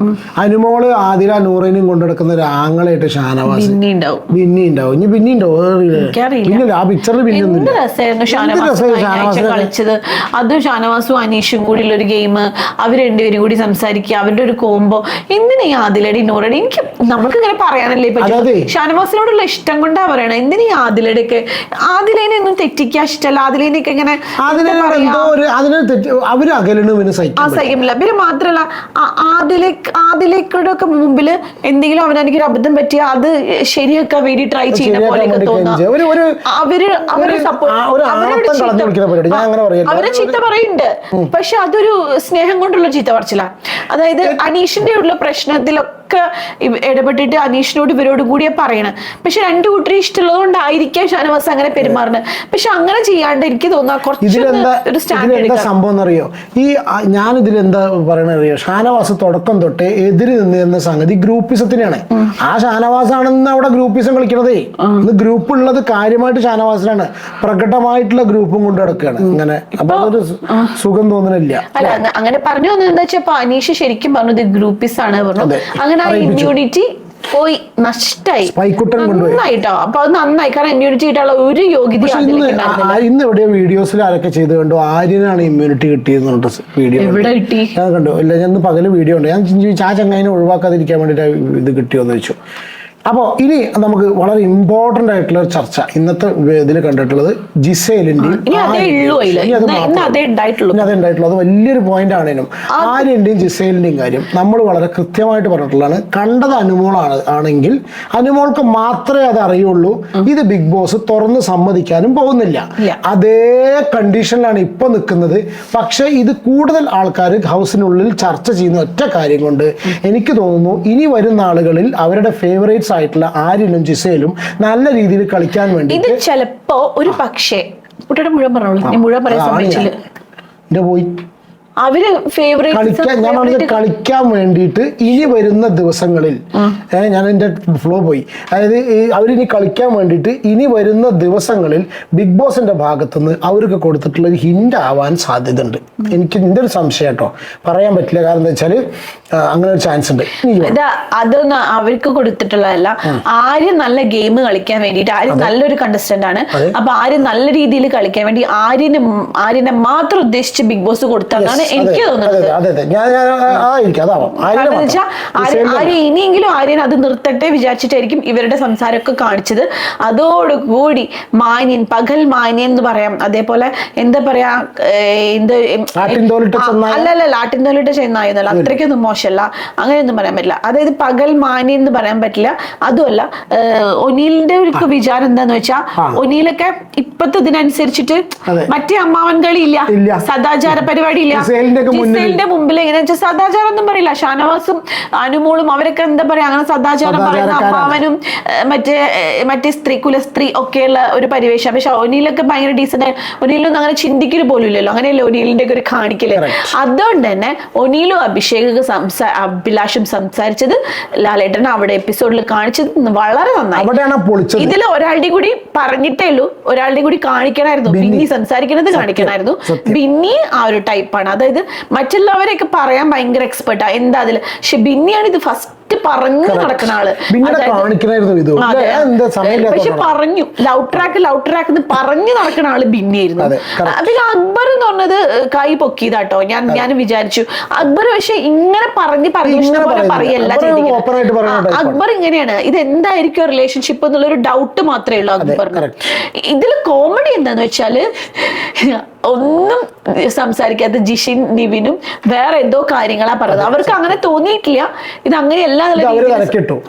അനുമോൾ ആതിര നൂറിനും കൊണ്ടെടുക്കുന്ന ഒരു ആങ്ങളായിട്ട് ഷാനവാസ്. ബിന്നി ഉണ്ടാവും. ഇനി ബിന്നി ഉണ്ടാവും ആ പിക്ചറിൽ പിന്നെ? കളിച്ചത്? അതും ഷാനവാസും അനീഷും കൂടി ഒരു ഗെയിം അവർ രണ്ടുപേരും കൂടി സംസാരിക്കുക. അവരുടെ ഒരു കോംബോ എന്തിനാ ആദിലടി നൂറടി? എനിക്ക് നമുക്ക് ഇങ്ങനെ പറയാനല്ലേ പറ്റും. ഷാനവാസിനോടുള്ള ഇഷ്ടം കൊണ്ടാ പറയണേ. എന്തിനീ ആദിലടിക്ക് ആദിലടിയൊക്കെ? ആദിലേനെ ഒന്നും തെറ്റിക്കാൻ ഇഷ്ടമല്ല ആദിലേനെയൊക്കെ ഇങ്ങനെ അവർ അകലണ് പിന്നെ ആ മാത്രല്ല ആദിലേക്ക് ആദിലേക്കുടെ ഒക്കെ മുമ്പിൽ എന്തെങ്കിലും അവനെനിക്ക് ഒരു അബദ്ധം പറ്റി അത് ശരിയാക്കാൻ വേണ്ടി ട്രൈ ചെയ്യുന്ന പോലെ അവർ അവർ അവരെ ചീത്ത- പറയുന്നുണ്ട് പക്ഷെ അതൊരു സ്നേഹം കൊണ്ടുള്ള ചീത്ത പറച്ചില്ല അതായത് അനീഷിന്റെ ഉള്ള lo ഇവ- ഇടപെട്ടിട്ട് അനീഷിനോട് ഇവരോട് കൂടിയാ പറയണത് പക്ഷെ രണ്ടു കൂട്ടരെ ഇഷ്ടമുള്ളത് കൊണ്ടായിരിക്കാം ഷാനവാസ് അങ്ങനെ പെരുമാറുന്നത്. പക്ഷെ അങ്ങനെ ചെയ്യാണ്ട് എനിക്ക് കുറച്ച് എടുക്കാം സംഭവം എന്നറിയോ ഈ ഞാൻ ഇതിലെന്താ പറയണത് അറിയോ ഷാനവാസ് തുടക്കം തൊട്ടേ എതിര് നിന്നിരുന്ന സംഗതി ഗ്രൂപ്പിസത്തിനാണ് ആ ഷാനവാസ് ആണെന്ന് അവിടെ ഗ്രൂപ്പിസം കളിക്കണതേ. ഇന്ന് ഗ്രൂപ്പ് ഉള്ളത് കാര്യമായിട്ട് ഷാനവാസിനാണ് പ്രകടമായിട്ടുള്ള ഗ്രൂപ്പും കൊണ്ട് നടക്കുകയാണ് ഇങ്ങനെ അപ്പൊ അതൊരു സുഖം തോന്നുന്നില്ല അല്ല അങ്ങനെ പറഞ്ഞു വന്നത് എന്താ വെച്ചാൽ അനീഷ് ശരിക്കും പറഞ്ഞത് ഗ്രൂപ്പിസ് ആണ് പറഞ്ഞു. അങ്ങനെ ആ. ഇമ്മ്യൂണിറ്റി പോയി നഷ്ടായി. നന്നായിട്ടോ? അപ്പൊ അത് നന്നായി. കാരണം ഇമ്മ്യൂണിറ്റി കിട്ടാനുള്ള ഒരു യോഗ്യത ഇന്ന് എവിടെയോ വീഡിയോസിൽ ആരൊക്കെ ചെയ്ത് കണ്ടു? ആര്യനാണ് ഇമ്മ്യൂണിറ്റി കിട്ടിയെന്ന് വീഡിയോ എവിടെ കിട്ടി? ഞാൻ കണ്ടു. ഇല്ല ഞാൻ പകൽ വീഡിയോ ഉണ്ട്. ഞാൻ ചോദിച്ചു ആ ചങ്ങായിനെ ഒഴിവാക്കാതിരിക്കാൻ വേണ്ടിട്ട് ഇത് കിട്ടിയോന്ന് ചോദിച്ചു. അപ്പോൾ ഇനി നമുക്ക് വളരെ ഇമ്പോർട്ടന്റ് ആയിട്ടുള്ള ഒരു ചർച്ച. ഇന്നത്തെ ഇതിൽ കണ്ടിട്ടുള്ളത് ജിസേലിന്റെയും ഇനി അതേ ഉണ്ടായിട്ടുള്ളൂ. അത് വലിയൊരു പോയിന്റ് ആണേനും ആര്യന്റെയും ജിസേലിന്റെയും കാര്യം നമ്മൾ വളരെ കൃത്യമായിട്ട് പറഞ്ഞിട്ടുള്ളതാണ്. കണ്ടത് അനുമോളാണ് ആണെങ്കിൽ അനുമോൾക്ക് മാത്രമേ അത് അറിയുള്ളൂ. ഇത് ബിഗ് ബോസ് തുറന്ന് സമ്മതിക്കാനും പോകുന്നില്ല. അതേ കണ്ടീഷനിലാണ് ഇപ്പൊ നിൽക്കുന്നത്. പക്ഷേ ഇത് കൂടുതൽ ആൾക്കാർ ഹൗസിനുള്ളിൽ ചർച്ച ചെയ്യുന്ന ഒറ്റ കാര്യം കൊണ്ട് എനിക്ക് തോന്നുന്നു ഇനി വരുന്ന ആളുകളിൽ അവരുടെ ഫേവറേറ്റ്സ് ആയിട്ടുള്ള ആര്യനും ജിസയിലും നല്ല രീതിയിൽ കളിക്കാൻ വേണ്ടി ഇത് ചിലപ്പോ ഒരു പക്ഷേ കുട്ടിയുടെ മുഴുവൻ പറഞ്ഞോളൂ മുഴുവൻ പറയാൻ സമ്മതിച്ചില്ല. എന്റെ പോയി. അവർ കളിക്കാൻ ഞാൻ പറഞ്ഞത് കളിക്കാൻ വേണ്ടിയിട്ട് ഇനി വരുന്ന ദിവസങ്ങളിൽ ഞാൻ എന്റെ ഫ്ലോ പോയി. അതായത് അവരിനി കളിക്കാൻ വേണ്ടിയിട്ട് ഇനി വരുന്ന ദിവസങ്ങളിൽ ബിഗ് ബോസിന്റെ ഭാഗത്തുനിന്ന് അവർക്ക് കൊടുത്തിട്ടുള്ള ഒരു ഹിന്റ് ആവാൻ സാധ്യതയുണ്ട്. എനിക്ക് എന്റെ ഒരു സംശയം കേട്ടോ. പറയാൻ പറ്റില്ല. കാരണം എന്താ വെച്ചാൽ അങ്ങനെ ഒരു ചാൻസ് ഉണ്ട്. അതൊന്നും അവർക്ക് കൊടുത്തിട്ടുള്ളതല്ല. ആരും നല്ല ഗെയിം കളിക്കാൻ വേണ്ടിയിട്ട് ആര് നല്ലൊരു കണ്ടസ്റ്റന്റ് ആണ്. അപ്പൊ ആര് നല്ല രീതിയിൽ കളിക്കാൻ വേണ്ടി ആര്യനെ ആര്യനെ മാത്രം ഉദ്ദേശിച്ച് ബിഗ് ബോസ് കൊടുത്തതാണ് എനിക്ക് തോന്നുന്നത്. വെച്ചാൽ ആര്യൻ ഇനിയെങ്കിലും ആര്യൻ അത് നിർത്തട്ടെ വിചാരിച്ചിട്ടായിരിക്കും ഇവരുടെ സംസാരമൊക്കെ കാണിച്ചത്. അതോടുകൂടി മാന്യൻ പകൽ മാന്യൻ എന്ന് പറയാം. അതേപോലെ എന്താ പറയാ എന്ത് ആട്ടിൻതോലിട്ട ചെന്നായ? അല്ലല്ല ആട്ടിൻതോലിട്ട ചെന്നായെന്നല്ല. അത്രയ്ക്കൊന്നും മോശമല്ല. അങ്ങനെയൊന്നും പറയാൻ പറ്റില്ല. അതായത് പകൽ മാന്യൻ എന്ന് പറയാൻ പറ്റില്ല. അതുമല്ല ഒനിലിന്റെ ഒരു വിചാരം എന്താന്ന് വെച്ചാ ഒനിലൊക്കെ ഇപ്പത്തെ ഇതിനനുസരിച്ചിട്ട്. മറ്റേ അമ്മാവൻ കളി ഇല്ല. സദാചാര പരിപാടി ഇല്ല ജിസേലിന്റെ മുമ്പിൽ എങ്ങനെ സദാചാരം ഒന്നും പറയില്ല. ഷാനവാസും അനുമോളും അവരൊക്കെ എന്താ പറയാ അങ്ങനെ സദാചാരം പറയുന്ന. അമ്മാവനും മറ്റേ മറ്റേ സ്ത്രീ കുലസ്ത്രീ ഒക്കെയുള്ള ഒരു പരിവേഷം. പക്ഷെ ഒനിയിലൊക്കെ ഭയങ്കര ഡീസന്റ് ഒനിയിലൊന്നും അങ്ങനെ ചിന്തിക്കൽ പോലും ഇല്ലല്ലോ. അങ്ങനെയല്ലേ ഒനിയിലിന്റെ ഒക്കെ ഒരു കാണിക്കൽ? അതുകൊണ്ട് തന്നെ ഒനിയിലും അഭിഷേക് സംസാ അഭിലാഷും സംസാരിച്ചത് ലാലേട്ടൻ അവിടെ എപ്പിസോഡിൽ കാണിച്ചത് വളരെ നന്നായി. ഇതിൽ ഒരാളുടെ കൂടി പറഞ്ഞിട്ടേ ഉള്ളൂ. ഒരാളുടെ കൂടി കാണിക്കണമായിരുന്നു ബിന്നി. സംസാരിക്കണത് കാണിക്കണമായിരുന്നു. ബിന്നി ആ ഒരു ടൈപ്പാണ് അതായത് മറ്റുള്ളവരെയൊക്കെ പറയാൻ ഭയങ്കര എക്സ്പെർട്ടാ എന്താ അതിൽ? പക്ഷെ ബിന്നിയാണ് ഇത് ഫസ്റ്റ് പറഞ്ഞു നടക്കുന്ന ആൾ? പക്ഷെ പറഞ്ഞു ലവ് ട്രാക്ക് ലവ് ട്രാക്ക് എന്ന് പറഞ്ഞു നടക്കുന്ന ആൾ ബിന്നിയായിരുന്നു. അതെ, correct. പിന്നെ അക്ബർ എന്ന് പറഞ്ഞത് കൈ പൊക്കിയതാട്ടോ. ഞാൻ ഞാൻ വിചാരിച്ചു. അക്ബർ പക്ഷെ ഇങ്ങനെ പറഞ്ഞ് പറഞ്ഞു ഇങ്ങനെ പോലെ. പറയല്ല അക്ബർ പറയുന്ന. അക്ബർ ഇങ്ങനെയാണ്. ഇത് എന്തായിരിക്കും റിലേഷൻഷിപ്പ് എന്നുള്ള ഒരു ഡൗട്ട് മാത്രമേ ഉള്ളൂ അക്ബറിന്. correct. ഇതിൽ കോമഡി എന്താന്ന് വെച്ചാൽ ഒന്നും സംസാരിക്കാത്ത ജിഷിൻ നിവിനും വേറെ എന്തോ കാര്യങ്ങളാ പറഞ്ഞത്. അവർക്ക് അങ്ങനെ തോന്നിയിട്ടില്ല. ഇത് അങ്ങനെയല്ല അവർ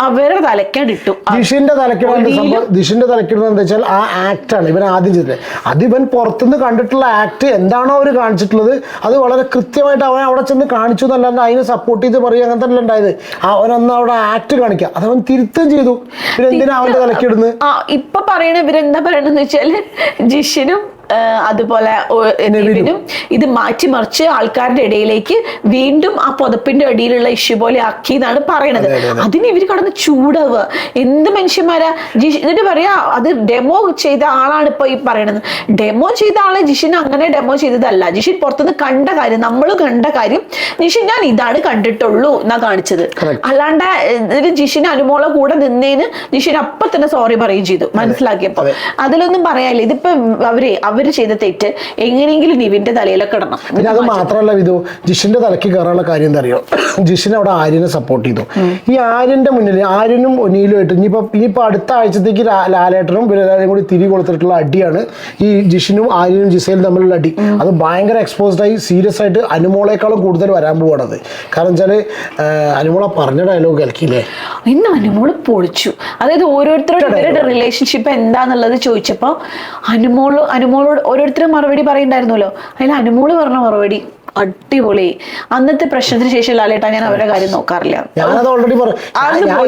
അവരുടെ തലക്കാണ്ട് ഇട്ടു ജിഷിന്റെ ഒനിയിലും- സംഭവം. ജിഷിന്റെ തലക്കിടുന്നത് എന്താ വെച്ചാൽ ആ ആക്ട് ആണ് ഇവൻ ആദ്യം ചെയ്തത്. അത് ഇവൻ പുറത്തുനിന്ന് കണ്ടിട്ടുള്ള ആക്ട് എന്താണോ അവർ കാണിച്ചിട്ടുള്ളത് അത് വളരെ കൃത്യമായിട്ട് അവൻ അവിടെ ചെന്ന് കാണിച്ചു എന്നല്ലാണ്ട് അതിനെ സപ്പോർട്ട് ചെയ്ത് പറയുക അങ്ങനത്തെ അല്ല ഉണ്ടായത്. അവനൊന്ന് അവിടെ ആക്ട് കാണിക്കുക. അത് അവൻ തിരുത്തം ചെയ്തു. പിന്നെ എന്തിനാ അവന്റെ തലക്കിടുന്നത് ഇപ്പൊ പറയണ ഇവരെന്താ പറയണെന്ന് വെച്ചാൽ ജിഷിനും അതുപോലെ നിവിനും ഇത് മാറ്റിമറിച്ച് ആൾക്കാരുടെ ഇടയിലേക്ക് വീണ്ടും ആ പുതപ്പിന്റെ അടിയിലുള്ള ഇഷ്യൂ പോലെ ആക്കി എന്നാണ് പറയണത്. അതെ, അതെ, അതെ. അതിന് ഇവർ കടന്ന് ചൂടാവുക. എന്ത് മനുഷ്യന്മാരാ? ജിഷ് എന്നിട്ട് പറയാ അത് ഡെമോ ചെയ്ത ആളാണ് ഇപ്പൊ ഈ പറയണത്. ഡെമോ ചെയ്ത ആളെ ജിഷിൻ അങ്ങനെ ഡെമോ ചെയ്തതല്ല. ജിഷിൻ പുറത്തുനിന്ന് കണ്ട കാര്യം നമ്മൾ കണ്ട കാര്യം ജിഷിൻ ഞാൻ ഇതാണ് കണ്ടിട്ടുള്ളൂ എന്നാ കാണിച്ചത്. അല്ലാണ്ട് ഒരു ജിഷിൻ അനുമോളെ കൂടെ നിന്നേന് ജിഷിൻ അപ്പൊ തന്നെ സോറി പറയുകയും ചെയ്തു. മനസ്സിലാക്കിയപ്പോ. അതിലൊന്നും പറയാനില്ല. ഇതിപ്പോ അവർ അവർ ചെയ്ത തെറ്റ് എങ്ങനെയെങ്കിലും നിവിന്റെ തലയിലൊക്കെ ഇടണം. പിന്നെ അത് മാത്രമല്ല വിധു ജിഷിന്റെ തലക്ക് കയറാനുള്ള കാര്യം എന്താ അറിയോ? ജിഷിൻ അവിടെ ആര്യനെ സപ്പോർട്ട് ചെയ്തു. ഈ ആര്യന്റെ മുന്നിൽ ആര്യനും ഒനീലുമായിട്ട് ഇനിയിപ്പോ ഇനിയിപ്പോ അടുത്ത ആഴ്ചത്തേക്ക് ലാലേട്ടനും പിന്നെ എല്ലാവരും കൂടി തിരി കൊടുത്തിട്ടുള്ള അടിയാണ് ഈ ജിഷിനും ആര്യനും ജിസയിലും തമ്മിലുള്ള അടി. അത് ഭയങ്കര എക്സ്പോസ്ഡ് ആയി സീരിയസ് ആയിട്ട് അനുമോളേക്കാളും കൂടുതൽ വരാൻ പോവാണത്. കാരണം വെച്ചാൽ അനുമോള പറഞ്ഞ ഡയലോഗ് കളിക്കില്ലേ ഇന്ന് അനുമോൾ പൊളിച്ചു. അതായത് ഓരോരുത്തരുടെ റിലേഷൻഷിപ്പ് എന്താന്നുള്ളത് ചോദിച്ചപ്പോ അനുമോൾ അനുമോളോട് ഓരോരുത്തരും മറുപടി പറയണ്ടായിരുന്നല്ലോ. അതിൽ അനുമോൾ പറഞ്ഞ മറുപടി അടിപൊളി. അന്നത്തെ പ്രശ്നത്തിന് ശേഷം ലാലേട്ടാ ഞാൻ അവരുടെ കാര്യം നോക്കാറില്ല. ഞാനത് ഓൾറെഡി പറഞ്ഞു.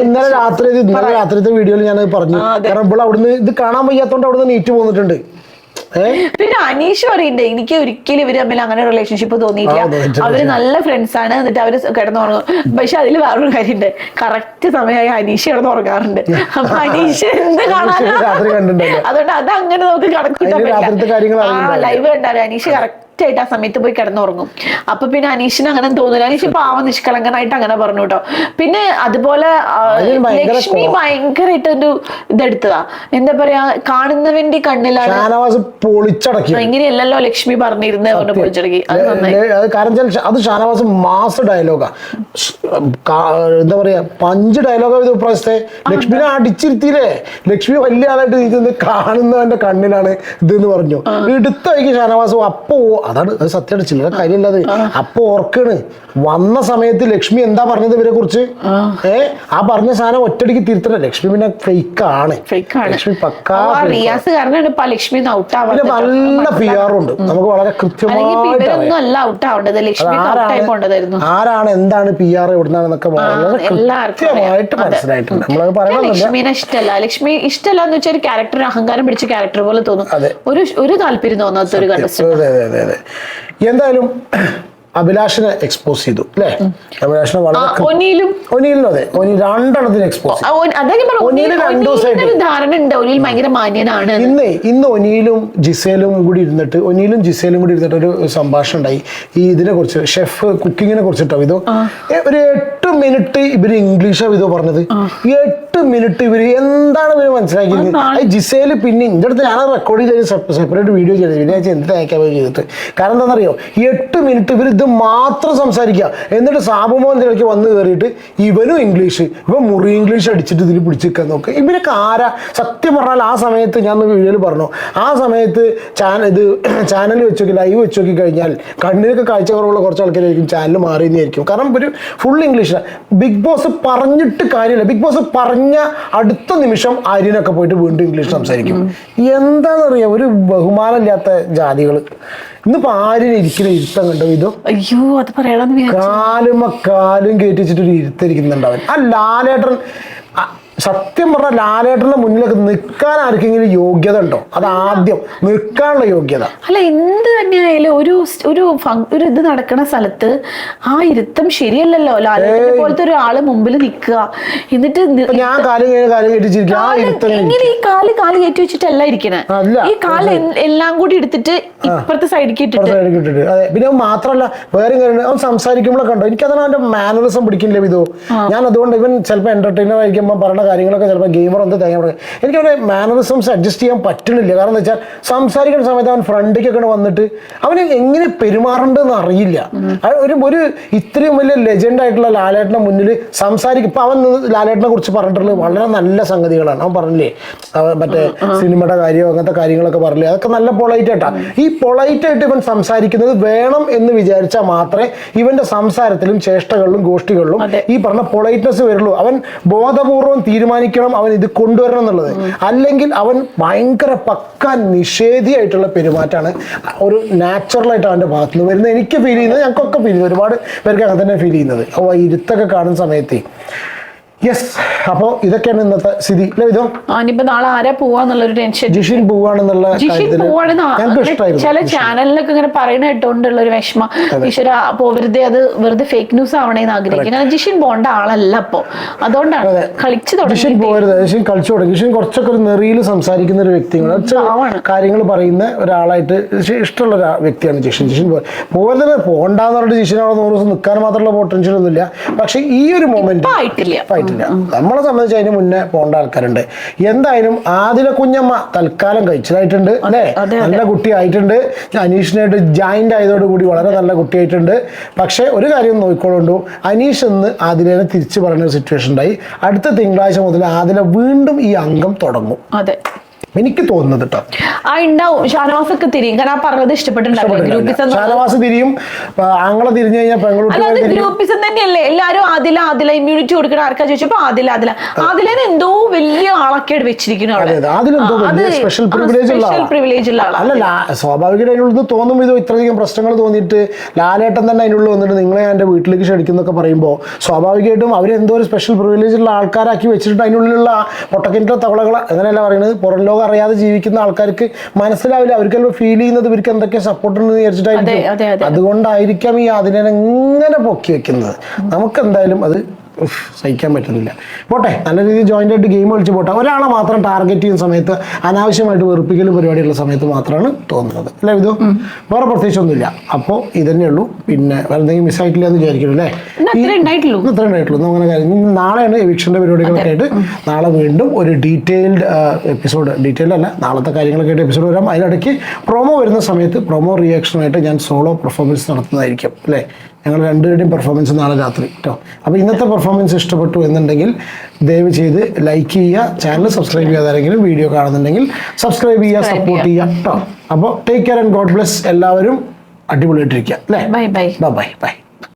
ഇന്നലെ രാത്രി ഇന്നലെ രാത്രിത്തെ വീഡിയോയിൽ ഞാൻ പറഞ്ഞു. കാരണം ഇപ്പോൾ അവിടുന്ന് ഇത് കാണാൻ വയ്യാത്തോണ്ട് അവിടുന്ന് നീറ്റ് പോന്നിട്ടുണ്ട്. പിന്നെ അനീഷ് പറയണ്ടേ എനിക്ക് ഒരിക്കലും ഇവർ തമ്മിൽ അങ്ങനെ റിലേഷൻഷിപ്പ് തോന്നിയില്ല തോന്നിയിട്ടില്ല. അവർ നല്ല ഫ്രണ്ട്സ് ആണ് എന്നിട്ട് അവർ കിടന്നുറങ്ങും. പക്ഷെ അതിൽ വേറൊരു കാര്യമുണ്ട്. കറക്റ്റ് സമയമായി അനീഷ് കിടന്നുറങ്ങാറുണ്ട്. അപ്പൊ അനീഷ് എന്ത് കാണാൻ. അതുകൊണ്ട് അത് അങ്ങനെ നമുക്ക് കണക്കൂട്ടാൻ ലൈവ് കണ്ടാലും അനീഷ് കറക്റ്റ് ആയിട്ട് ആ സമയത്ത് പോയി കിടന്നുറങ്ങും. അപ്പൊ പിന്നെ അനീഷിന് അങ്ങനെ തോന്നില്ല അനീഷ് പാവ നിഷ്കളങ്കനായിട്ട് അങ്ങനെ പറഞ്ഞു കേട്ടോ. പിന്നെ അതുപോലെ ലക്ഷ്മി ഭയങ്കരമായിട്ട് ഒരു ഇതെടുത്തതാ. എന്താ പറയാ കാണുന്നവന്റെ കണ്ണിലാണ് പൊളിച്ചടക്കി. ഇങ്ങനെയല്ലല്ലോ ലക്ഷ്മി പറഞ്ഞിരുന്നത് പറഞ്ഞു പൊളിച്ചടക്കി. അത് നന്നായി. അത് കാരണം അത് ഷാനവാസ് മാസ് ഡയലോഗാ. എന്താ പറയാ പഞ്ച് ഡയലോഗാ ഇത് പ്രാവശ്യത്തെ ലക്ഷ്മിനെ അടിച്ചിരുത്തിയില്ലേ? ലക്ഷ്മി വലിയ ആളായിട്ട് ഇരിക്കുന്നത് കാണുന്നവന്റെ കണ്ണിലാണ് ഇതെന്ന് പറഞ്ഞു. എടുത്ത വൈകി ഷാനവാസ് അപ്പോ അതാണ് അത് സത്യമാണ് ചില്ലറ കാര്യമില്ലത്. അപ്പൊ ഓർക്കാണ്. വന്ന സമയത്ത് ലക്ഷ്മി എന്താ പറഞ്ഞത് ഇവരെ കുറിച്ച്? ഏ? ആ പറഞ്ഞ സാധനം ഒറ്റടിക്ക് തിരുത്തണം ലക്ഷ്മി പിന്നെ ഫേക്ക് ആണ്. ലക്ഷ്മി പക്കാ. റിയാസ് ഇപ്പൊ ലക്ഷ്മി പിന്നെ നല്ല പി ആർ ഉണ്ട്. നമുക്ക് വളരെ കൃത്യമായിട്ട് ആരാണ് ആരാണ്? എന്താണ് പി ആർ എവിടുന്നാണെന്നൊക്കെ വളരെ. കൃത്യമായിട്ട് മനസ്സിലായിട്ടുണ്ട്. നമ്മളത് പറയണമെന്നില്ല ഇഷ്ടമല്ല ലക്ഷ്മി ഇഷ്ടമല്ല എന്ന് വെച്ചാൽ ഒരു ക്യാരക്ടർ അഹങ്കാരം പിടിച്ച ക്യാരക്ടർ പോലെ തോന്നും. ഒരു ഒരു താല്പര്യം തോന്നാത്ത ഒരു കണ്ടസ്റ്റന്റ്. അതെ അതെ അതെ അതെ. എന്തായാലും അഭിലാഷിനെ എക്സ്പോസ് ചെയ്തു അല്ലേ? അഭിലാഷിനെ വളരെ ഒനിയിലും അതെ ഒനി രണ്ടെണ്ണത്തിന് എക്സ്പോസ് ഇന്ന് ഇന്ന് ഒനിയിലും ജിസേലും കൂടി ഇരുന്നിട്ട് ഒനിയിലും ജിസേലും കൂടി ഇരുന്നിട്ട് ഒരു സംഭാഷണം ഉണ്ടായി. ഈ ഇതിനെ കുറിച്ച് ഷെഫ് കുക്കിങ്ങിനെ കുറിച്ചിട്ടോ ഇതോ. ഒരു എട്ട് മിനിറ്റ് ഇവർ ഇംഗ്ലീഷാ ഇതോ പറഞ്ഞത്. ഈ എട്ട് മിനിറ്റ് ഇവർ എന്താണ് ഇവർ മനസ്സിലാക്കിയത്? ജിസേൽ പിന്നെ ഇന്റെ അടുത്ത് ഞാൻ റെക്കോർഡ് ചെയ്ത് സെപ്പറേറ്റ് വീഡിയോ ചെയ്തത്. പിന്നെ എന്ത് തയ്ക്കാൻ ചെയ്തിട്ട്? കാരണം എന്താണെന്നറിയോ? ഈ എട്ട് മിനിറ്റ് ഇവർ ഇത് മാത്രം സംസാരിക്കുക. എന്നിട്ട് സാബുമോൻ ഇതിലേക്ക് വന്ന് കയറിയിട്ട് ഇവനും ഇംഗ്ലീഷ് ഇവൻ മുറി ഇംഗ്ലീഷ് അടിച്ചിട്ട് ഇതിൽ പിടിച്ചിരിക്കാൻ നോക്കുക ഇവരൊക്കെ ആരാ? സത്യം പറഞ്ഞാൽ ആ സമയത്ത് ഞാൻ വീഡിയോയിൽ പറഞ്ഞു. ആ സമയത്ത് ചാനൽ ഇത് ചാനൽ വെച്ച് നോക്കി ലൈവ് വെച്ച് നോക്കി കഴിഞ്ഞാൽ കണ്ണിനൊക്കെ കാഴ്ച കുറവുള്ള കുറച്ച് ആൾക്കാരായിരിക്കും ചാനൽ മാറിയെന്നായിരിക്കും. കാരണം ഒരു ഫുൾ ഇംഗ്ലീഷാണ് ബിഗ് ബോസ് പറഞ്ഞിട്ട് കാര്യമില്ല. ബിഗ് ബോസ് പറഞ്ഞ അടുത്ത നിമിഷം ആര്യനൊക്കെ പോയിട്ട് വീണ്ടും ഇംഗ്ലീഷ് സംസാരിക്കും. എന്താണെന്നറിയാം? ഒരു ബഹുമാനമില്ലാത്ത ജാതികൾ ഇന്നിപ്പോ ആരും ഇരിക്കുന്ന ഇരുത്തം കണ്ടോ ഇതോ? അയ്യോ അത് പറയണമെന്ന് കാലും കാലുമ കാലും ഒരു ഇരുത്തിരിക്കുന്നുണ്ട് അവൻ. ആ ലാലേട്ടൻ സത്യം പറഞ്ഞ ലാലേട്ടന്റെ മുന്നിലൊക്കെ നിൽക്കാൻ ആർക്കെങ്കിലും യോഗ്യത ഉണ്ടോ? അത് ആദ്യം നിൽക്കാനുള്ള യോഗ്യത. അല്ല എന്ത് തന്നെയായാലും ഒരു ഒരു ഒരു ഇത് നടക്കുന്ന സ്ഥലത്ത് ആ ഇരുത്തം ശരിയല്ലല്ലോ. ലാലേട്ടനെ പോലത്തെ ഒരാൾ മുമ്പിൽ നിൽക്കുക. എന്നിട്ട് ഞാൻ കാൽ കാലും ഈ കാൽ കാൽ കയറ്റി വെച്ചിട്ടല്ല ഇരിക്കണേ. ഈ കാൽ എല്ലാം കൂടി എടുത്തിട്ട് ഇപ്പുറത്തെ സൈഡിലേക്ക് ഇട്ടിട്ട്. പിന്നെ മാത്രല്ല വേറെ അവൻ സംസാരിക്കുമ്പോഴൊക്കെ ഉണ്ടോ എനിക്കതാണ് അവന്റെ മാനറിസം പിടിക്കില്ല ഇതോ ഞാൻ അതുകൊണ്ട് ഇവൻ ചിലപ്പോൾ എന്റർടൈനർ ആയിരിക്കുമ്പോൾ പറയുന്ന കാര്യങ്ങളൊക്കെ ചിലപ്പോൾ ഗെയിമർ എന്ത് തേങ്ങ പറയും എനിക്ക് അവിടെ മാനറിസംസ് അഡ്ജസ്റ്റ് ചെയ്യാൻ പറ്റണില്ല. കാരണം എന്താ വെച്ചാൽ സംസാരിക്കുന്ന സമയത്ത് അവൻ ഫ്രണ്ടിക്കൊക്കെ വന്നിട്ട് അവന് എങ്ങനെ പെരുമാറേണ്ടതെന്ന് അറിയില്ല. ഒരു ഒരു ഇത്രയും വലിയ ലെജൻഡ് ആയിട്ടുള്ള ലാലേട്ടന്റെ മുന്നിൽ സംസാരിക്കും. ഇപ്പൊ അവൻ ലാലേട്ടനെ കുറിച്ച് പറഞ്ഞിട്ടുള്ളത് വളരെ നല്ല സംഗതികളാണ്. അവൻ പറഞ്ഞില്ലേ മറ്റേ സിനിമയുടെ കാര്യമോ അങ്ങനത്തെ കാര്യങ്ങളൊക്കെ പറഞ്ഞില്ലേ അതൊക്കെ നല്ല പൊളൈറ്റ് ആയിട്ടാണ് ഈ പൊളൈറ്റ് ആയിട്ട് ഇവൻ സംസാരിക്കുന്നത് വേണം എന്ന് വിചാരിച്ചാൽ മാത്രമേ ഇവന്റെ സംസാരത്തിലും ചേഷ്ടകളിലും ഗോഷ്ഠികളിലും ഈ പറഞ്ഞ പൊളൈറ്റ്നെസ് വരുള്ളൂ. അവൻ ബോധപൂർവം തീരുമാനിക്കണം അവൻ ഇത് കൊണ്ടുവരണം എന്നുള്ളത്. അല്ലെങ്കിൽ അവൻ ഭയങ്കര പക്ക നിഷേധിയായിട്ടുള്ള പെരുമാറ്റമാണ് ഒരു നാച്ചുറലായിട്ട് അവന്റെ ഭാഗത്ത് നിന്ന് വരുന്നത്. എനിക്ക് ഫീൽ ചെയ്യുന്നത് ഞങ്ങൾക്കൊക്കെ ഫീൽ ചെയ്യുന്നത്. ഒരുപാട് പേർക്ക് അങ്ങനെ തന്നെ ഫീൽ ചെയ്യുന്നത്. അപ്പോൾ ഇരുത്തൊക്കെ കാണുന്ന സമയത്ത് യെസ് അപ്പോൾ ഇതൊക്കെയാണ് ഇന്നത്തെ സ്ഥിതി. ഇതോ ഇനിയിപ്പോ നാളെ ആരാ പോവാന്നുള്ളൊരു ടെൻഷൻ. ജിഷിൻ പോവാണെന്നുള്ള ജിഷിൻ കാര്യത്തിൽ പോവാണെന്ന്. ചില ചാനലിലൊക്കെ ഇങ്ങനെ പറയുന്ന കേട്ടോണ്ടുള്ള ഒരു വിഷമം ഈശ്വര വെറുതെ അത് വെറുതെ ഫേക്ക് ന്യൂസ് ആവണേന്ന് ആഗ്രഹിക്കുന്നത് കാരണം ജിഷിൻ പോണ്ട ആളല്ല അപ്പോ. അതുകൊണ്ടാണ് അതെ. കളിച്ചു ജിഷിൻ തുടങ്ങി പോകരുത് ജിഷിൻ കളിച്ചു തുടങ്ങി. ജിഷിൻ കുറച്ചൊക്കെ ഒരു നെറിയിൽ സംസാരിക്കുന്ന ഒരു വ്യക്തിയാണ്. കാര്യങ്ങൾ പറയുന്ന ഒരാളായിട്ട് ഇഷ്ടമുള്ള ഒരു വ്യക്തിയാണ് ജിഷിൻ. ജിഷിൻ പോകരുത് പോകണ്ടെന്ന് പറഞ്ഞിട്ട് ജിഷിൻ അവിടെ നൂറ് ദിവസം നിൽക്കാൻ മാത്രമുള്ള പൊട്ടൻഷ്യൽ ഒന്നുമില്ല. പക്ഷെ ഈ ഒരു മൊമെന്റ് ആയിട്ടില്ല. ആയിട്ടില്ല നമ്മളെ സംബന്ധിച്ച് അതിന് മുന്നേ പോകേണ്ട ആൾക്കാരുണ്ട്. എന്തായാലും ആദില കുഞ്ഞമ്മ തൽക്കാലം കഴിച്ചതായിട്ടുണ്ട് അല്ലേ? നല്ല കുട്ടിയായിട്ടുണ്ട്. അനീഷിനായിട്ട് ജോയിന്റ് ആയതോടുകൂടി വളരെ നല്ല കുട്ടിയായിട്ടുണ്ട്. പക്ഷേ ഒരു കാര്യം നോക്കിക്കൊള്ളു അനീഷ് എന്ന് ആദിലേനെ തിരിച്ചു പറയുന്ന ഒരു സിറ്റുവേഷൻ ഉണ്ടായി. അടുത്ത തിങ്കളാഴ്ച മുതൽ ആദില വീണ്ടും ഈ അംഗം തുടങ്ങും. അതെ. എനിക്ക് തോന്നുന്നത് കേട്ടോ ആ ഉണ്ടാവും ഷാനവാസ് ഒക്കെ തിരിയും. കാരണം ആ പറഞ്ഞത് ഇഷ്ടപ്പെട്ടിട്ടുണ്ടാവും ഷാനവാസ് തിരിയും. ആങ്ങളെ തിരിഞ്ഞു കഴിഞ്ഞാൽ തിരിയും. ഗ്രൂപ്പിസം തന്നെയല്ലേ? എല്ലാരും ആദില ആദില ഇമ്മ്യൂണിറ്റി കൊടുക്കണ ആർക്കാ ചോദിച്ചപ്പോ ആദില അതില അതിലേന്ന് എന്തോ വലിയ ആളൊക്കെ വെച്ചിരിക്കുന്നു സ്പെഷ്യൽ പ്രിവിലേജ് ഉള്ള അല്ലല്ല സ്വാഭാവികമായിട്ട് തോന്നും ഇത് ഇത്രയധികം പ്രശ്നങ്ങൾ തോന്നിയിട്ട് ലാലേട്ടൻ തന്നെ അതിനുള്ളിൽ വന്നിട്ട് നിങ്ങളെ എന്റെ എന്റെ വീട്ടിലേക്ക് ക്ഷണിക്കുന്നൊക്കെ പറയുമ്പോൾ സ്വാഭാവികമായിട്ടും അവരെന്തോ ഒരു സ്പെഷ്യൽ പ്രിവിലേജ് ഉള്ള ആൾക്കാരാക്കി വെച്ചിട്ട് അതിനുള്ളിലുള്ള പൊട്ടക്കിന്റെ തവളകൾ അങ്ങനെയല്ല പറയുന്നത് പുറം ലോകം അറിയാതെ ജീവിക്കുന്ന ആൾക്കാർക്ക് മനസ്സിലാവില്ല. അവർക്ക് ചിലപ്പോൾ ഫീൽ ചെയ്യുന്നത് ഇവർക്ക് എന്തൊക്കെ സപ്പോർട്ട് ഉണ്ടെന്ന് അതെ, അതെ, വിചാരിച്ചിട്ടായിരിക്കും അതുകൊണ്ടായിരിക്കാം ഈ അതിനെ എങ്ങനെ പൊക്കി വെക്കുന്നത് നമുക്ക് എന്തായാലും അത് സഹിക്കാൻ പറ്റുന്നില്ല. പോട്ടെ നല്ല രീതിയിൽ ജോയിന്റ് ആയിട്ട് ഗെയിം കളിച്ച് പോട്ടെ. ഒരാളെ മാത്രം ടാർഗറ്റ് ചെയ്യുന്ന സമയത്ത് അനാവശ്യമായിട്ട് വെറുപ്പിക്കലും പരിപാടിയുള്ള സമയത്ത് മാത്രമാണ് തോന്നുന്നത്. അല്ലേ ഇത് വേറെ പ്രത്യേകിച്ച് ഒന്നുമില്ല. അപ്പോൾ ഇതന്നെ ഉള്ളൂ. പിന്നെ വേറെ എന്തെങ്കിലും മിസ്സായിട്ടില്ല എന്ന് വിചാരിക്കുന്നു അല്ലേ? ഇത്ര ഉണ്ടായിട്ടുള്ളൂ. അങ്ങനെ കാര്യം നാളെയാണ് എവിക്ഷന്റെ പരിപാടികളൊക്കെ ആയിട്ട്. നാളെ വീണ്ടും ഒരു ഡീറ്റെയിൽഡ് എപ്പിസോഡ് ഡീറ്റെയിൽഡ് അല്ല നാളത്തെ കാര്യങ്ങളൊക്കെ ആയിട്ട് എപ്പിസോഡ് വരാം. അതിനിടയ്ക്ക് പ്രൊമോ വരുന്ന സമയത്ത് പ്രൊമോ റിയാക്ഷനായിട്ട് ഞാൻ സോളോ പെർഫോമൻസ് നടത്തുന്നതായിരിക്കും. അല്ലേ? ഞങ്ങൾ രണ്ടുപേരുടെയും പെർഫോമൻസ് നാളെ രാത്രി കേട്ടോ അപ്പോൾ ഇന്നത്തെ പെർഫോമൻസ് ഇഷ്ടപ്പെട്ടു എന്നുണ്ടെങ്കിൽ ദയവ് ചെയ്ത് ലൈക്ക് ചെയ്യുക ചാനൽ സബ്സ്ക്രൈബ് ചെയ്യാതാരെങ്കിലും വീഡിയോ കാണുന്നുണ്ടെങ്കിൽ സബ്സ്ക്രൈബ് ചെയ്യുക സപ്പോർട്ട് ചെയ്യുക കേട്ടോ അപ്പോൾ take care and god bless എല്ലാവരും. അടിപൊളിയായിട്ടിരിക്കുക അല്ലേ? Bye bye bye bye